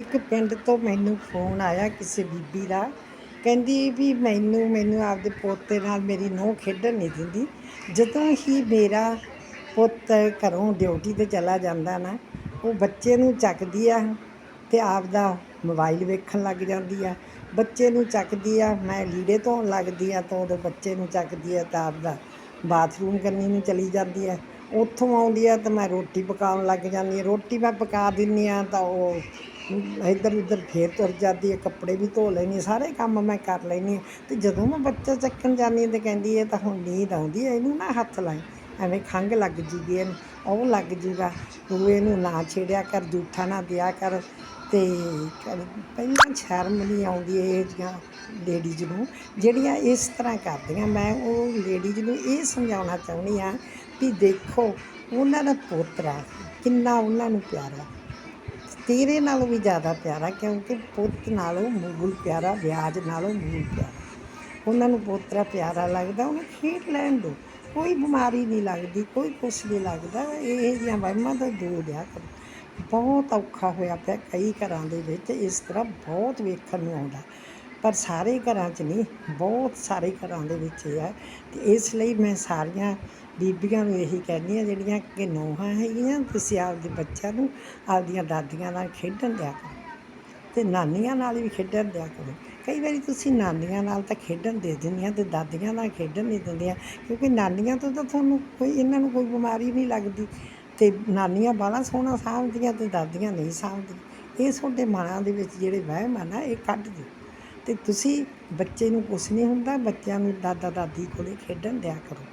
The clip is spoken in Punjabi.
ਇੱਕ ਪਿੰਡ ਤੋਂ ਮੈਨੂੰ ਫੋਨ ਆਇਆ ਕਿਸੇ ਬੀਬੀ ਦਾ। ਕਹਿੰਦੀ ਵੀ ਮੈਨੂੰ ਮੈਨੂੰ ਆਪਦੇ ਪੋਤੇ ਨਾਲ ਮੇਰੀ ਨੂੰਹ ਖੇਡਣ ਨਹੀਂ ਦਿੰਦੀ। ਜਦੋਂ ਹੀ ਮੇਰਾ ਪੁੱਤ ਘਰੋਂ ਡਿਊਟੀ ਤੇ ਚਲਾ ਜਾਂਦਾ ਨਾ, ਉਹ ਬੱਚੇ ਨੂੰ ਚੱਕਦੀ ਆ ਤੇ ਆਪਦਾ ਮੋਬਾਈਲ ਵੇਖਣ ਲੱਗ ਜਾਂਦੀ ਆ। ਬੱਚੇ ਨੂੰ ਚੱਕਦੀ ਆ, ਮੈਂ ਲੀੜੇ ਧੋਣ ਲੱਗਦੀ ਆ ਤਾਂ ਉਦੋਂ ਬੱਚੇ ਨੂੰ ਚੱਕਦੀ ਆ ਤਾਂ ਆਪਦਾ ਬਾਥਰੂਮ ਕਰਨੀ ਨੂੰ ਚਲੀ ਜਾਂਦੀ ਆ। ਉੱਥੋਂ ਆਉਂਦੀ ਆ ਤਾਂ ਮੈਂ ਰੋਟੀ ਪਕਾਉਣ ਲੱਗ ਜਾਂਦੀ ਆ। ਰੋਟੀ ਮੈਂ ਪਕਾ ਦਿੰਦੀ ਆ ਤਾਂ ਉਹ ਇੱਧਰ ਉੱਧਰ ਫੇਰ ਤੁਰ ਜਾਂਦੀ ਹੈ, ਕੱਪੜੇ ਵੀ ਧੋ ਲੈਂਦੀ ਸਾਰੇ ਕੰਮ ਮੈਂ ਕਰ ਲੈਂਦੀ ਹਾਂ। ਤੇ ਜਦੋਂ ਮੈਂ ਬੱਚਾ ਚੱਕਣ ਜਾਂਦੀ ਹਾਂ ਤੇ ਕਹਿੰਦੀ ਇਹ ਤਾਂ ਹੁਣ ਨੀਂਦ ਆਉਂਦੀ ਹੈ, ਇਹਨੂੰ ਨਾ ਹੱਥ ਲਾਈ। ਐਵੇਂ ਖੰਘ ਲੱਗ ਜੂਗੀ ਇਹਨੂੰ ਉਹ ਲੱਗ ਜੂਗਾ ਤੂੰ ਇਹਨੂੰ ਨਾ ਛੇੜਿਆ ਕਰ, ਜੂਠਾ ਨਾ ਦਿਆ ਕਰ। ਤੇ ਪਹਿਲਾਂ ਸ਼ਰਮ ਨਹੀਂ ਆਉਂਦੀ ਇਹ ਜਿਹੀਆਂ ਲੇਡੀਜ਼ ਨੂੰ, ਜਿਹੜੀਆਂ ਇਸ ਤਰ੍ਹਾਂ ਕਰਦੀਆਂ। ਮੈਂ ਉਹ ਲੇਡੀਜ਼ ਨੂੰ ਇਹ ਸਮਝਾਉਣਾ ਚਾਹੁੰਦੀ ਆ ਵੀ ਦੇਖੋ, ਉਹਨਾਂ ਦਾ ਪੋਤਰਾ ਕਿੰਨਾ ਉਹਨਾਂ ਨੂੰ ਪਿਆਰਾ। ਤੇਰੇ ਨਾਲੋਂ ਵੀ ਜ਼ਿਆਦਾ ਪਿਆਰਾ, ਕਿਉਂਕਿ ਪੁੱਤ ਨਾਲੋਂ ਮੂਲ ਪਿਆਰਾ, ਵਿਆਜ ਨਾਲੋਂ ਮੂਲ ਪਿਆਰਾ। ਉਹਨਾਂ ਨੂੰ ਪੋਤਰਾ ਪਿਆਰਾ ਲੱਗਦਾ, ਉਹਨੂੰ ਖੇਡ ਲੈਣ ਦਿਓ। ਕੋਈ ਬਿਮਾਰੀ ਨਹੀਂ ਲੱਗਦੀ, ਕੋਈ ਕੁਛ ਨਹੀਂ ਲੱਗਦਾ, ਇਹ ਜਿਹੀਆਂ ਵਹਿਮਾਂ ਤੋਂ ਦੂਰ ਰਿਹਾ ਕਰੋ। ਬਹੁਤ ਔਖਾ ਹੋਇਆ ਪਿਆ ਕਈ ਘਰਾਂ ਦੇ ਵਿੱਚ, ਇਸ ਤਰ੍ਹਾਂ ਬਹੁਤ ਵੇਖਣ ਨੂੰ ਆਉਂਦਾ। ਪਰ ਸਾਰੇ ਘਰਾਂ 'ਚ ਨਹੀਂ, ਬਹੁਤ ਸਾਰੇ ਘਰਾਂ ਦੇ ਵਿੱਚ ਇਹ ਹੈ ਤੇ ਇਸ ਲਈ ਮੈਂ ਸਾਰੀਆਂ ਬੀਬੀਆਂ ਨੂੰ ਇਹੀ ਕਹਿੰਦੀ ਹਾਂ, ਜਿਹੜੀਆਂ ਕਿ ਨੋਹਾਂ ਹੈਗੀਆਂ ਤੁਸੀਂ ਆਪਦੇ ਬੱਚਿਆਂ ਨੂੰ ਆਪਦੀਆਂ ਦਾਦੀਆਂ ਨਾਲ ਖੇਡਣ ਦਿਆ ਕਰੋ ਤੇ ਨਾਨੀਆਂ ਨਾਲ ਵੀ ਖੇਡਣ ਦਿਆ ਕਰੋ। ਕਈ ਵਾਰੀ ਤੁਸੀਂ ਨਾਨੀਆਂ ਨਾਲ ਤਾਂ ਖੇਡਣ ਦੇ ਦਿੰਦੀਆਂ ਤੇ ਦਾਦੀਆਂ ਨਾਲ ਖੇਡਣ ਨਹੀਂ ਦਿੰਦੀਆਂ ਕਿਉਂਕਿ ਨਾਨੀਆਂ ਤੋਂ ਤਾਂ ਤੁਹਾਨੂੰ ਕੋਈ, ਇਹਨਾਂ ਨੂੰ ਕੋਈ ਬਿਮਾਰੀ ਨਹੀਂ ਲੱਗਦੀ ਤੇ ਨਾਨੀਆਂ ਬਾਲਾ ਸੋਹਣਾ ਸਾਂਭਦੀਆਂ ਤੇ ਦਾਦੀਆਂ ਨਹੀਂ ਸਾਂਭਦੀਆਂ। ਇਹ ਤੁਹਾਡੇ ਮਨਾਂ ਦੇ ਵਿੱਚ ਜਿਹੜੇ ਵਹਿਮ ਆ ਨਾ, ਇਹ ਕੱਢ ਦਿਓ। ਅਤੇ ਤੁਸੀਂ ਬੱਚੇ ਨੂੰ ਕੁਛ ਨਹੀਂ ਹੁੰਦਾ, ਬੱਚਿਆਂ ਨੂੰ ਦਾਦਾ ਦਾਦੀ ਕੋਲੇ ਖੇਡਣ ਦਿਆ ਕਰੋ।